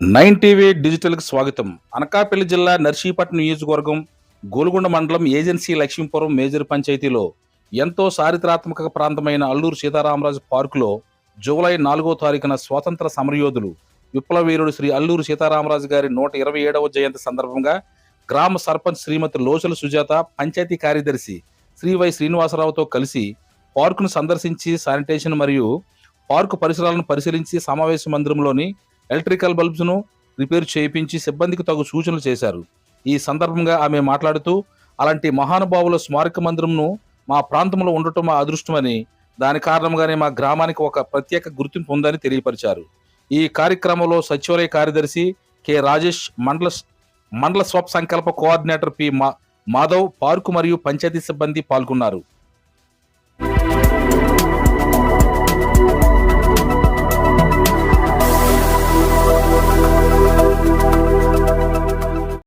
Nine TV డిజిటల్కి స్వాగతం. అనకాపల్లి జిల్లా నర్సీపట్నం నియోజకవర్గం గోల్గొండ మండలం ఏజెన్సీ లక్ష్మీపురం మేజర్ పంచాయతీలో ఎంతో చారిత్రాత్మక ప్రాంతమైన అల్లూరు సీతారామరాజు పార్కులో జూలై నాలుగో తారీఖున స్వాతంత్ర సమరయోధులు విప్లవీరుడు శ్రీ అల్లూరు సీతారామరాజు గారి నూట ఇరవై ఏడవ జయంతి సందర్భంగా గ్రామ సర్పంచ్ శ్రీమతి లోచల సుజాత పంచాయతీ కార్యదర్శి శ్రీ వై శ్రీనివాసరావుతో కలిసి పార్కును సందర్శించి శానిటేషన్ మరియు పార్కు పరిసరాలను పరిశీలించి సమావేశ మందిరంలోని ఎలక్ట్రికల్ బల్బ్స్ను రిపేర్ చేయించి సిబ్బందికి తగు సూచనలు చేశారు. ఈ సందర్భంగా ఆమె మాట్లాడుతూ అలాంటి మహానుభావుల స్మారక మందిరంను మా ప్రాంతంలో ఉండటం మా అదృష్టమని దాని కారణంగానే మా గ్రామానికి ఒక ప్రత్యేక గుర్తింపు ఉందని తెలియపరిచారు. ఈ కార్యక్రమంలో సచివాలయ కార్యదర్శి కె. రాజేష్ మండల మండల స్వప్ సంకల్ప కోఆర్డినేటర్ పి. మా- మాధవ్ పార్కు మరియు పంచాయతీ సిబ్బంది పాల్గొన్నారు.